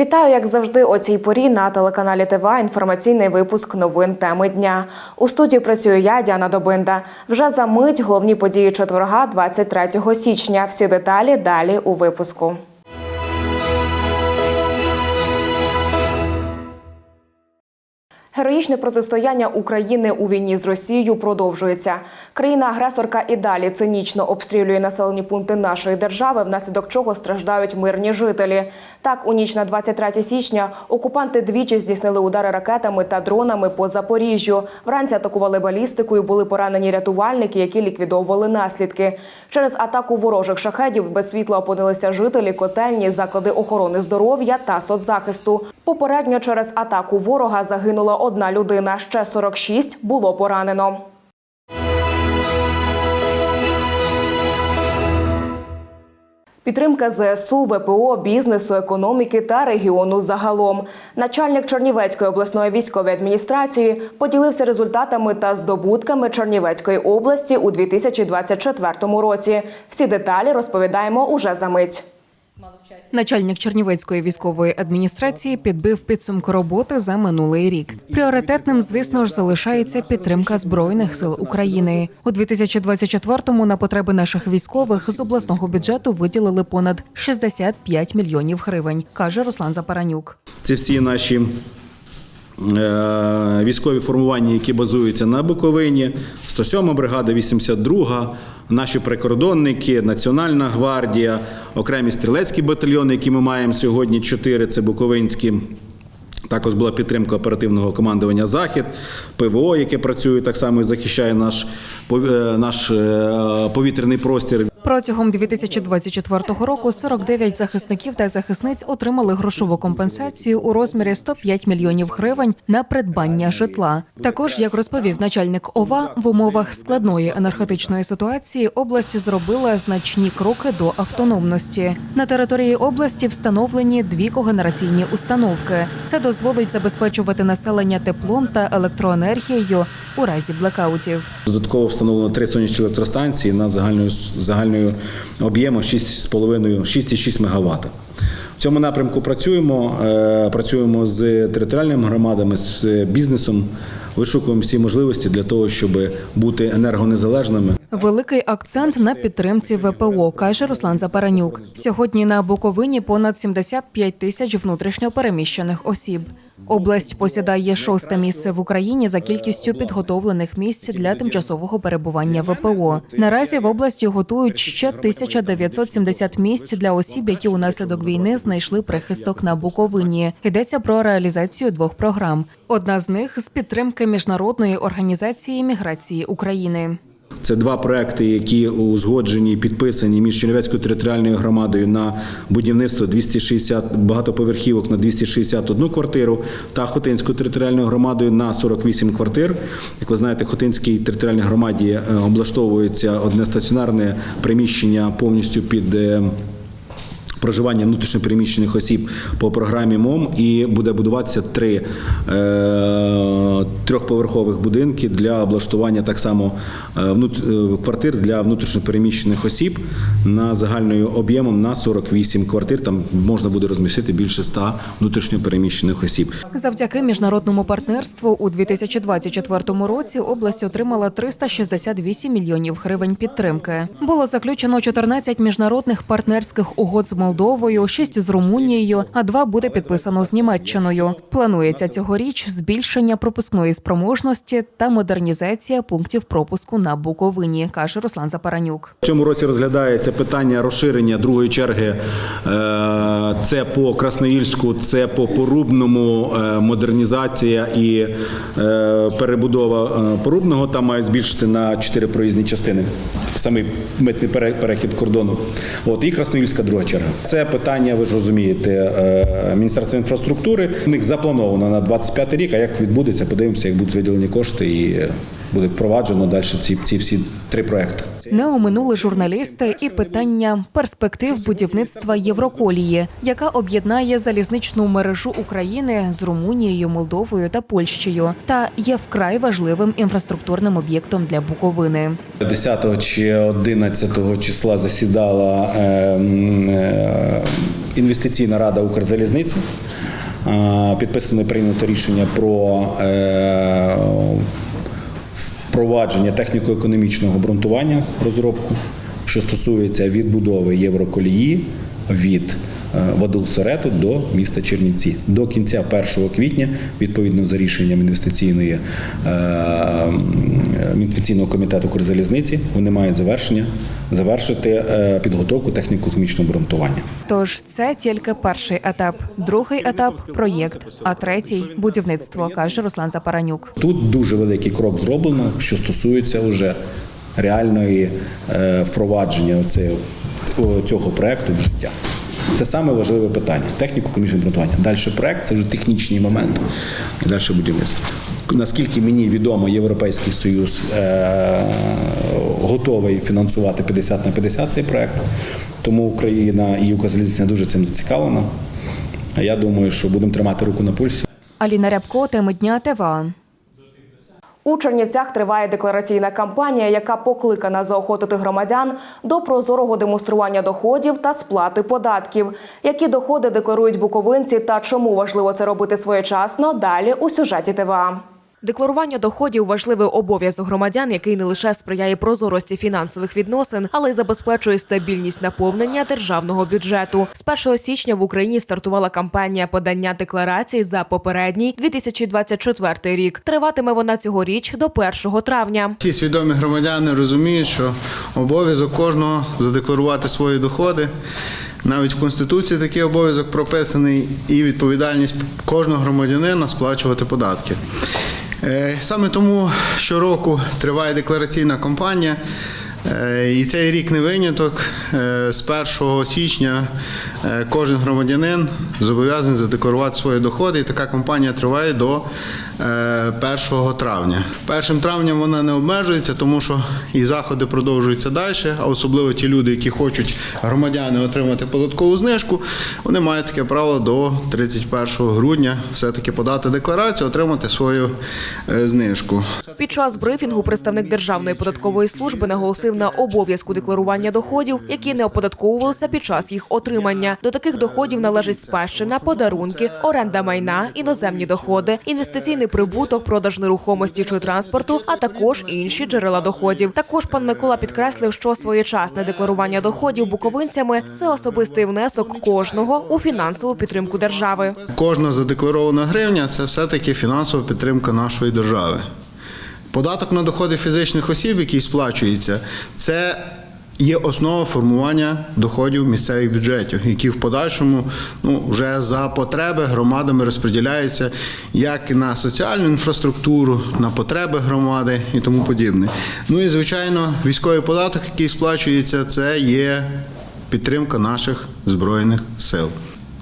Вітаю, як завжди, о цій порі на телеканалі ТВА. Інформаційний випуск новин теми дня. У студії працюю я, Діана Добинда. Вже за мить головні події четверга, 23 січня. Всі деталі далі у випуску. Героїчне протистояння України у війні з Росією продовжується. Країна-агресорка і далі цинічно обстрілює населені пункти нашої держави, внаслідок чого страждають мирні жителі. Так, у ніч на 23 січня окупанти двічі здійснили удари ракетами та дронами по Запоріжжю. Вранці атакували балістикою, були поранені рятувальники, які ліквідовували наслідки. Через атаку ворожих шахедів без світла опинилися жителі, котельні, заклади охорони здоров'я та соцзахисту. Попередньо через атаку ворога загинула одна людина. Ще 46 було поранено. Підтримка ЗСУ, ВПО, бізнесу, економіки та регіону загалом. Начальник Чернівецької обласної військової адміністрації поділився результатами та здобутками Чернівецької області у 2024 році. Всі деталі розповідаємо уже за мить. Начальник Чернівецької військової адміністрації підбив підсумку роботи за минулий рік. Пріоритетним, звісно ж, залишається підтримка збройних сил України. У 2024-му на потреби наших військових з обласного бюджету виділили понад 65 мільйонів гривень, каже Руслан Запаранюк. Це всі наші е, військові формування, які базуються на Буковині, 107 бригада, 82, наші прикордонники, Національна гвардія, окремі стрілецькі батальйони, які ми маємо сьогодні, Чотири це Буковинські. Також була підтримка оперативного командування Захід, ПВО, яке працює так само і захищає наш, е, наш е, повітряний простір. Протягом 2024 року 49 захисників та захисниць отримали грошову компенсацію у розмірі 105 мільйонів гривень на придбання житла. Також, як розповів начальник ОВА, в умовах складної енергетичної ситуації область зробила значні кроки до автономності. На території області встановлені дві когенераційні установки. Це дозволить забезпечувати населення теплом та електроенергією у разі блекаутів. Додатково встановлено три сонячні електростанції на загальною загальною об'єму 6,5 6,6 МВт. В цьому напрямку працюємо. е, Працюємо з територіальними громадами, з бізнесом. Вишукуємо всі можливості для того, щоб бути енергонезалежними. Великий акцент на підтримці ВПО, каже Руслан Запаранюк. Сьогодні на Буковині понад 75 тисяч внутрішньопереміщених осіб. Область посідає шосте місце в Україні за кількістю підготовлених місць для тимчасового перебування ВПО. Наразі в області готують ще 1970 місць для осіб, які унаслідок війни знайшли прихисток на Буковині. Йдеться про реалізацію двох програм. Одна з них з підтримки міжнародної організації міграції України. Це два проекти, які узгоджені і підписані між Чернівецькою територіальною громадою на будівництво 260 багатоповерхівок на 261 квартиру та Хотинською територіальною громадою на 48 квартир. Як ви знаєте, Хотинській територіальній громаді е, облаштовується одне стаціонарне приміщення повністю під. Проживання внутрішньопереміщених осіб по програмі МОМ і буде будуватися три е, трьохповерхових будинки для облаштування так само е, е, квартир для внутрішньопереміщених осіб на загальною об'ємом на 48 квартир. Там можна буде розмістити більше 100 внутрішньопереміщених осіб. Завдяки міжнародному партнерству у 2024 році область отримала 368 мільйонів гривень підтримки. Було заключено 14 міжнародних партнерських угод з Молдовою, 6 з Румунією, а два буде підписано з Німеччиною. Планується цьогоріч збільшення пропускної спроможності та модернізація пунктів пропуску на Буковині, каже Руслан Запаранюк. В цьому році розглядається питання розширення другої черги. Е, Це по Красноїльську, це по Порубному е, модернізація і е, перебудова Порубного. Там мають збільшити на чотири проїзні частини. Самий митний перехід кордону. От і Красноїльська друга черга. Це питання, ви ж розумієте, е, Міністерства інфраструктури. У них заплановано на 25 рік. А як відбудеться, подивимося, як будуть виділені кошти і. Буде впроваджено далі ці, ці всі три проекти. Не оминули журналісти і питання перспектив будівництва Євроколії, яка об'єднає залізничну мережу України з Румунією, Молдовою та Польщею, та є вкрай важливим інфраструктурним об'єктом для Буковини. 10 чи 11 числа засідала е, е, інвестиційна рада Укрзалізниці. Підписано і прийнято рішення про е, впровадження техніко-економічного обґрунтування розробку, що стосується відбудови Євроколії від е, Вадул-Сорету до міста Чернівці. До кінця 1 квітня, відповідно за рішенням інвестиційної е, інвестиційного комітету Укрзалізниці, вони мають завершення завершити е, підготовку техніко-економічного обґрунтування. Тож це тільки перший етап, другий етап проєкт, а третій будівництво, каже Руслан Запаранюк. Тут дуже великий крок зроблено, що стосується вже реальної впровадження цього проекту в життя. Це саме важливе питання техніко-комічне обґрунтування. Далі проект це вже технічний момент, далі будівництво. Наскільки мені відомо, Європейський Союз е, готовий фінансувати 50 на 50 цей проект, тому Україна і Укрзалізниця дуже цим зацікавлена. Я думаю, що будемо тримати руку на пульсі. Аліна Рябко, теми дня ТВА. У Чернівцях триває деклараційна кампанія, яка покликана заохотити громадян до прозорого демонстрування доходів та сплати податків. Які доходи декларують буковинці та чому важливо це робити своєчасно? Далі у сюжеті ТВА. Декларування доходів важливий обов'язок громадян, який не лише сприяє прозорості фінансових відносин, але й забезпечує стабільність наповнення державного бюджету. З 1 січня в Україні стартувала кампанія подання декларацій за попередній 2024 рік. Триватиме вона цьогоріч до 1 травня. Всі свідомі громадяни розуміють, що обов'язок кожного задекларувати свої доходи. Навіть в Конституції такий обов'язок прописаний і відповідальність кожного громадянина сплачувати податки. Е, Саме тому щороку триває деклараційна кампанія. Е, І цей рік не виняток. Е, З 1 січня кожен громадянин зобов'язаний задекларувати свої доходи. І така кампанія триває до 1 травня. Першим травням вона не обмежується, тому що і заходи продовжуються далі, а особливо ті люди, які хочуть громадяни отримати податкову знижку, вони мають таке право до 31 грудня все-таки подати декларацію, отримати свою е, знижку. Під час брифінгу представник Державної податкової служби наголосив на обов'язку декларування доходів, які не оподатковувалися під час їх отримання. До таких доходів належить спадщина, подарунки, оренда майна, іноземні доходи, інвестиційний прибуток, продаж нерухомості чи транспорту, а також інші джерела доходів. Також пан Микола підкреслив, що своєчасне декларування доходів буковинцями це особистий внесок кожного у фінансову підтримку держави. Кожна задекларована гривня це все-таки фінансова підтримка нашої держави. Податок на доходи фізичних осіб, який сплачується, це є основа формування доходів місцевих бюджетів, які в подальшому ну, вже за потреби громадами розподіляються як на соціальну інфраструктуру, на потреби громади і тому подібне. Ну і звичайно, військовий податок, який сплачується, це є підтримка наших збройних сил.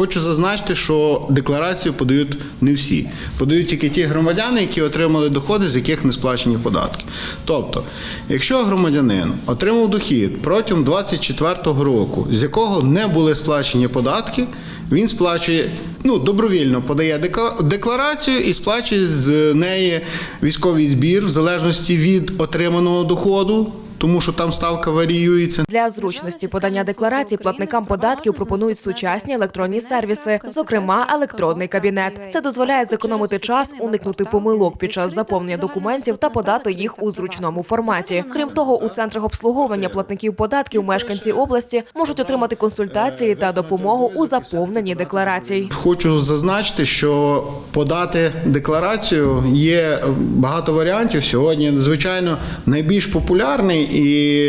Хочу зазначити, що декларацію подають не всі. Подають тільки ті громадяни, які отримали доходи, з яких не сплачені податки. Тобто, якщо громадянин отримав дохід протягом 2024 року, з якого не були сплачені податки, він сплачує ну, добровільно подає декларацію і сплачує з неї військовий збір в залежності від отриманого доходу, тому що там ставка варіюється. Для зручності подання декларацій платникам податків пропонують сучасні електронні сервіси, зокрема електронний кабінет. Це дозволяє зекономити час, уникнути помилок під час заповнення документів та подати їх у зручному форматі. Крім того, у центрах обслуговування платників податків мешканці області можуть отримати консультації та допомогу у заповненні декларацій. Хочу зазначити, що подати декларацію є багато варіантів. Сьогодні, звичайно, найбільш популярний і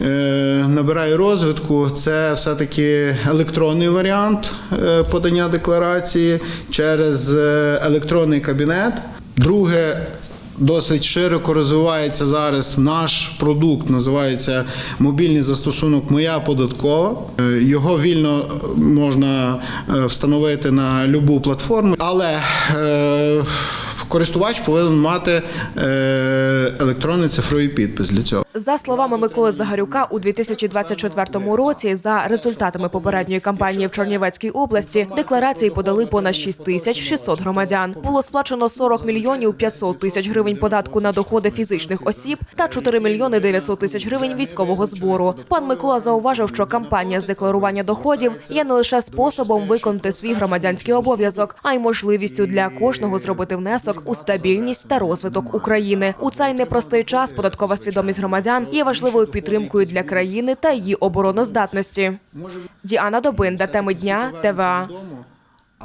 е, набирає розвитку. Це все-таки електронний варіант е, подання декларації через е, електронний кабінет. Друге. Досить широко розвивається зараз наш продукт, називається мобільний застосунок Моя податкова. Його вільно можна встановити на будь-яку платформу, але користувач повинен мати е, електронний цифровий підпис для цього. За словами Миколи Загарюка, у 2024 році за результатами попередньої кампанії в Чернівецькій області декларації подали понад 6 тисяч 600 громадян. Було сплачено 40 мільйонів 500 тисяч гривень податку на доходи фізичних осіб та 4 мільйони 900 тисяч гривень військового збору. Пан Микола зауважив, що кампанія з декларування доходів є не лише способом виконати свій громадянський обов'язок, а й можливістю для кожного зробити внесок у стабільність та розвиток України. У цей непростий час податкова свідомість громадян є важливою підтримкою для країни та її обороноздатності. Діана Добинда, теми дня, ТВА.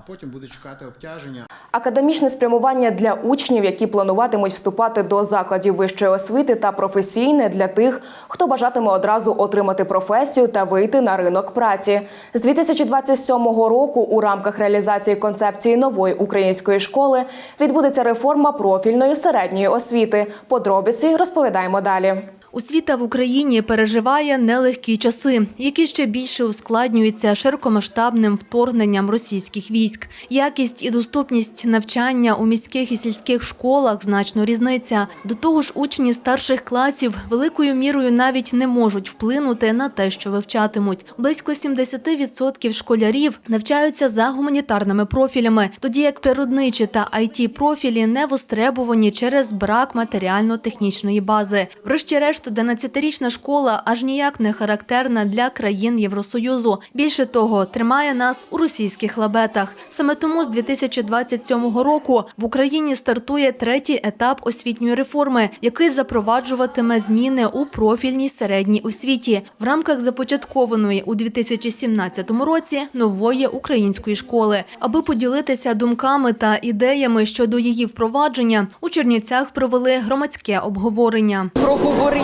А потім буде чекати обтяження. Академічне спрямування для учнів, які плануватимуть вступати до закладів вищої освіти, та професійне для тих, хто бажатиме одразу отримати професію та вийти на ринок праці. З 2027 року у рамках реалізації концепції нової української школи відбудеться реформа профільної середньої освіти. Подробиці розповідаємо далі. Освіта в Україні переживає нелегкі часи, які ще більше ускладнюються широкомасштабним вторгненням російських військ. Якість і доступність навчання у міських і сільських школах значно різниця. До того ж, учні старших класів великою мірою навіть не можуть вплинути на те, що вивчатимуть. Близько 70% школярів навчаються за гуманітарними профілями, тоді як природничі та it профілі не востребовані через брак матеріально-технічної бази. Врешті-решт, 11-річна школа аж ніяк не характерна для країн Євросоюзу. Більше того, тримає нас у російських лабетах. Саме тому з 2027 року в Україні стартує третій етап освітньої реформи, який запроваджуватиме зміни у профільній середній освіті в рамках започаткованої у 2017 році нової української школи. Аби поділитися думками та ідеями щодо її впровадження, у Чернівцях провели громадське обговорення.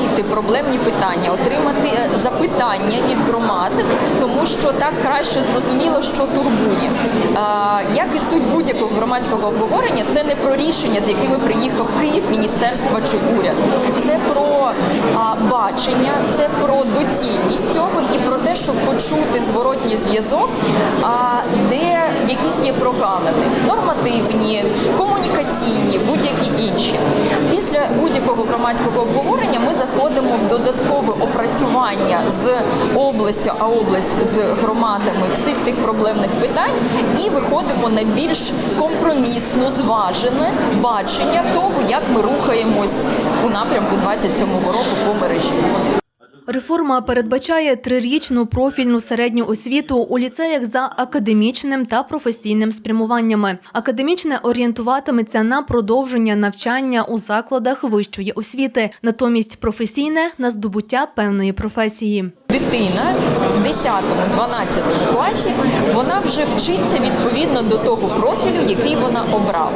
Проговорити проблемні питання, отримати е, запитання від громад, тому що так краще зрозуміло, що турбує. Як і суть будь-якого громадського обговорення, це не про рішення, з якими приїхав Київ, міністерства чи уряд. Це про бачення, це про доцільність цього і про те, щоб почути зворотній зв'язок, де якісь є прогалини нормативні, комунікаційні, будь-які інші. Після будь-якого громадського обговорення ми заходимо в додаткове опрацювання з областю, а область з громадами всіх тих проблемних питань, і виходимо на більш компромісно зважене бачення того, як ми рухаємось у напрямку 27-го року по мережі. Реформа передбачає трирічну профільну середню освіту у ліцеях за академічним та професійним спрямуваннями. Академічне орієнтуватиметься на продовження навчання у закладах вищої освіти, натомість професійне на здобуття певної професії. Дитина в 10-12 класі вона вже вчиться відповідно до того профілю, який вона обрала.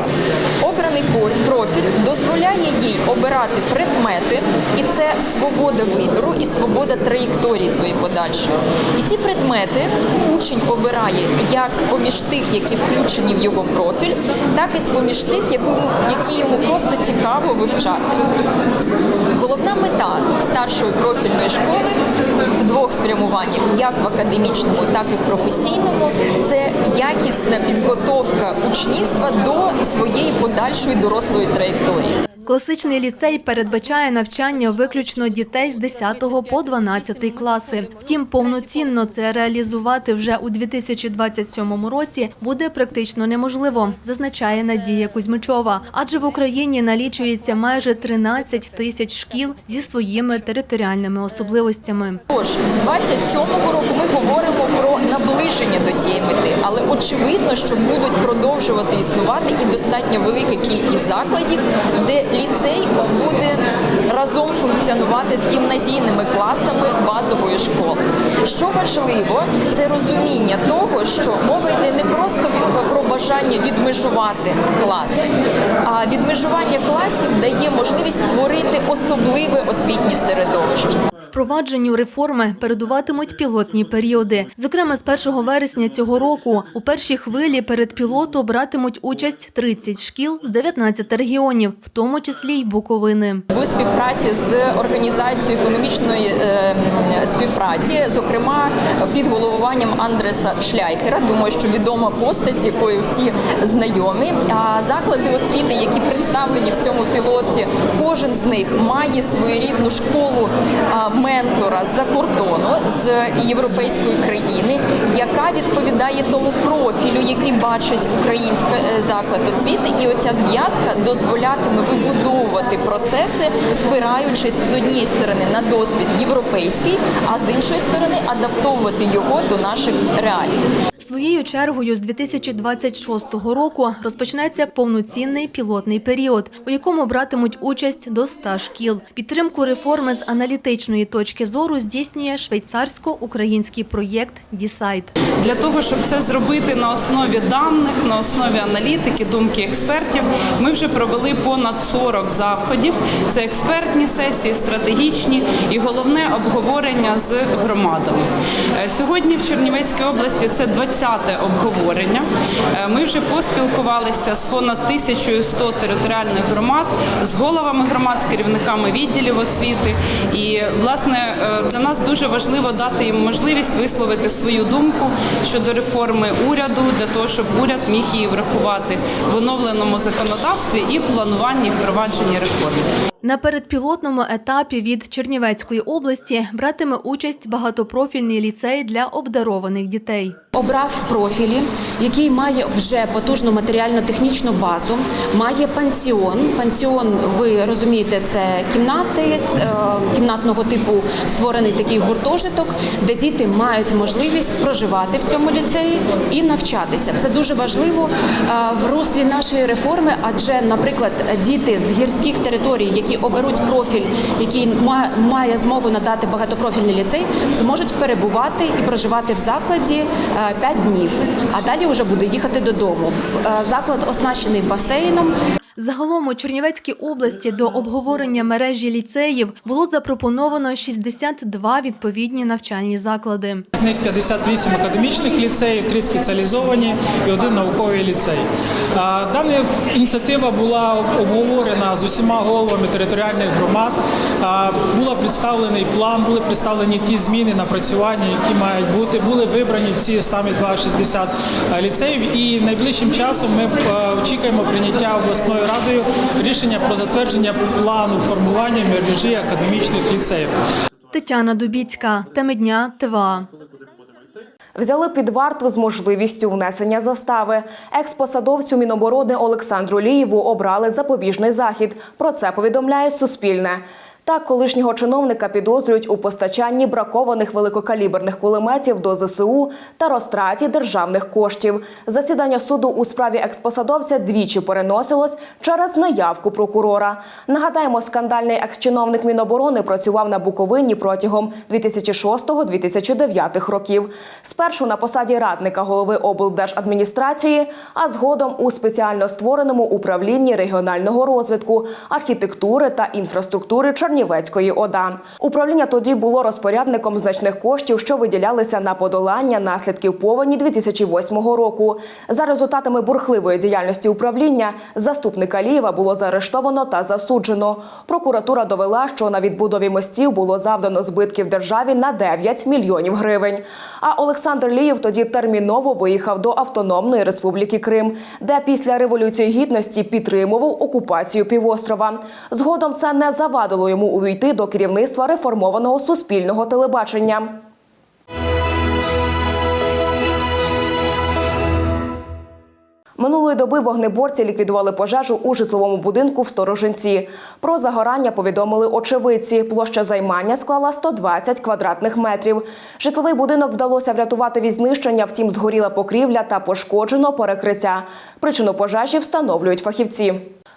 Обраний профіль дозволяє їй обирати предмети, і це свобода вибору і свобода траєкторії своєї подальшої. І ці предмети учень обирає як з поміж тих, які включені в його профіль, так і з поміж тих, які йому просто цікаво вивчати. Головна мета старшої профільної школи двох спрямуваннях, як в академічному, так і в професійному, це якісна підготовка учнівства до своєї подальшої дорослої траєкторії. Класичний ліцей передбачає навчання виключно дітей з 10 по 12 класи. Втім, повноцінно це реалізувати вже у 2027 році буде практично неможливо, зазначає Надія Кузьмичова. Адже в Україні налічується майже 13 тисяч шкіл зі своїми територіальними особливостями. Тож з 27-го року ми говоримо про наближення до цієї мети, але очевидно, що будуть продовжувати існувати і достатньо велика кількість закладів, де ліцей буде разом функціонувати з гімназійними класами базової школи. Що важливо, це розуміння того, що мова йде не просто про бажання відмежувати класи, а відмежування класів дає можливість створити особливе освітнє середовище. Впровадженню реформи передуватимуть пілотні періоди. Зокрема, з 1 вересня цього року у першій хвилі перед пілоту братимуть участь 30 шкіл з 19 регіонів, в тому числі й Буковини. в співпраці з організацією економічної е, співпраці, зокрема під головуванням Андреса Шляйхера. Думаю, що відома постать, з якою всі знайомі. А заклади освіти, які представлені в цьому пілоті, кожен з них має своєрідну школу ментора з-за кордону з європейської країни, яка відповідає тому профілю, який бачить українська е, заклад освіти, і оця зв'язка дозволятиме вибудовувати процеси, спираючись з однієї сторони на досвід європейський, а з іншої сторони адаптовувати його до наших реалій. Своєю чергою з 2026 року розпочнеться повноцінний пілотний період, у якому братимуть участь до 100 шкіл. Підтримку реформи з аналітичної точки зору здійснює швейцарсько-український проєкт «Дісайт». Для того, щоб це зробити на основі даних, на основі аналітики, думки експертів, ми вже провели понад 40 заходів. Це експертні сесії, стратегічні і головне обговорення з громадами. Е, Сьогодні в Чернівецькій області це 20-те обговорення. Е, Ми вже поспілкувалися з понад 1100 територіальних громад, з головами громад, з керівниками відділів освіти. І власне е, для нас дуже важливо дати їм можливість висловити свою думку щодо реформи уряду, для того, щоб уряд міг її врахувати в оновленому законодавстві і в плануванні і впровадженні реформи. На передпілотному етапі від Чернівецької області братиме участь багатопрофільний ліцей для обдарованих дітей. Обрав профілі, який має вже потужну матеріально-технічну базу, має пансіон. Пансіон, ви розумієте, це кімнати е, кімнатного типу створений такий гуртожиток, де діти мають можливість проживати в цьому ліцеї і навчатися. Це дуже важливо е, в руслі нашої реформи, адже, наприклад, діти з гірських територій, які оберуть профіль, який має змогу надати багатопрофільний ліцей, зможуть перебувати і проживати в закладі 5 днів, а далі вже буде їхати додому. Е, Заклад оснащений басейном. Загалом у Чернівецькій області до обговорення мережі ліцеїв було запропоновано 62 відповідні навчальні заклади. З них 58 академічних ліцеїв, 3 спеціалізовані і один науковий ліцей. Дана ініціатива була обговорена з усіма головами територіальних громад. Була представлений план, були представлені ті зміни, напрацювання, які мають бути. Були вибрані ці самі 260 ліцеїв. І найближчим часом ми очікуємо прийняття обласною радою рішення про затвердження плану формування мережі академічних ліцеїв. Тетяна Дубіцька, теми дня ТВА. Взяли під варту з можливістю внесення застави. Експосадовцю Міноборони Олександру Лієву обрали запобіжний захід. Про це повідомляє Суспільне. Так, колишнього чиновника підозрюють у постачанні бракованих великокаліберних кулеметів до ЗСУ та розтраті державних коштів. Засідання суду у справі експосадовця двічі переносилось через наявку прокурора. Нагадаємо, скандальний екс-чиновник Міноборони працював на Буковині протягом 2006-2009 років. Спершу на посаді радника голови облдержадміністрації, а згодом у спеціально створеному управлінні регіонального розвитку, архітектури та інфраструктури Чернівецької ОДА. Управління тоді було розпорядником значних коштів, що виділялися на подолання наслідків повені 2008 року. За результатами бурхливої діяльності управління заступника Алієва було заарештовано та засуджено. Прокуратура довела, що на відбудові мостів було завдано збитків державі на 9 мільйонів гривень. А Олександр Лієв тоді терміново виїхав до Автономної Республіки Крим, де після революції гідності підтримував окупацію півострова. Згодом це не завадило йому увійти до керівництва реформованого суспільного телебачення. Минулої доби вогнеборці ліквідували пожежу у житловому будинку в Сторожинці. Про загорання повідомили очевидці. Площа займання склала 120 квадратних метрів. Житловий будинок вдалося врятувати від знищення, втім згоріла покрівля та пошкоджено перекриття. Причину пожежі встановлюють фахівці.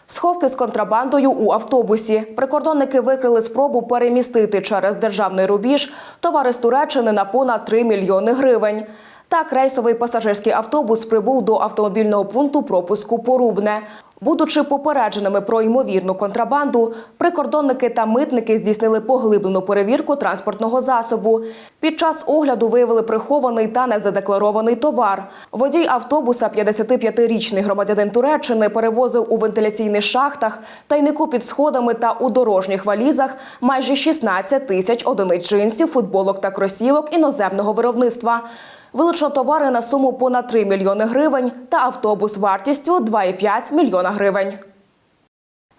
Сховки з контрабандою у автобусі. Прикордонники викрили спробу перемістити через державний рубіж товари з Туреччини на понад 3 мільйони гривень. Так, рейсовий пасажирський автобус прибув до автомобільного пункту пропуску Порубне. Будучи попередженими про ймовірну контрабанду, прикордонники та митники здійснили поглиблену перевірку транспортного засобу. Під час огляду виявили прихований та незадекларований товар. Водій автобуса, 55-річний громадянин Туреччини, перевозив у вентиляційних шахтах, тайнику під сходами та у дорожніх валізах майже 16 тисяч одиниць джинсів, футболок та кросівок іноземного виробництва. Вилучено товари на суму понад 3 мільйони гривень та автобус вартістю 2,5 мільйона гривень.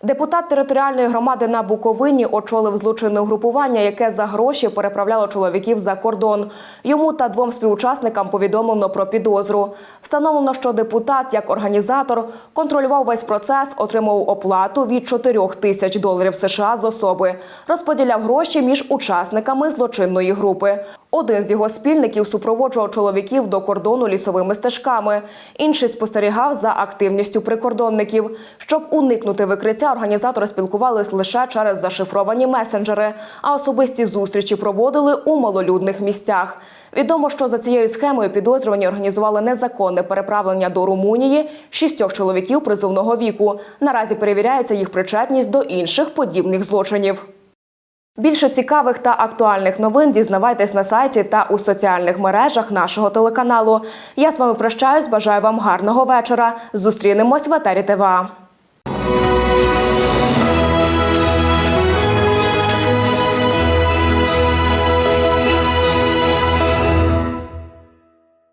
Депутат територіальної громади на Буковині очолив злочинне угрупування, яке за гроші переправляло чоловіків за кордон. Йому та двом співучасникам повідомлено про підозру. Встановлено, що депутат, як організатор, контролював весь процес, отримував оплату від 4 тисяч доларів США з особи, розподіляв гроші між учасниками злочинної групи. Один з його спільників супроводжував чоловіків до кордону лісовими стежками. Інший спостерігав за активністю прикордонників. Щоб уникнути викриття, організатори спілкувались лише через зашифровані месенджери, а особисті зустрічі проводили у малолюдних місцях. Відомо, що за цією схемою підозрювані організували незаконне переправлення до Румунії шістьох чоловіків призовного віку. Наразі перевіряється їх причетність до інших подібних злочинів. Більше цікавих та актуальних новин дізнавайтесь на сайті та у соціальних мережах нашого телеканалу. Я з вами прощаюсь. Бажаю вам гарного вечора. Зустрінемось в етері ТВА.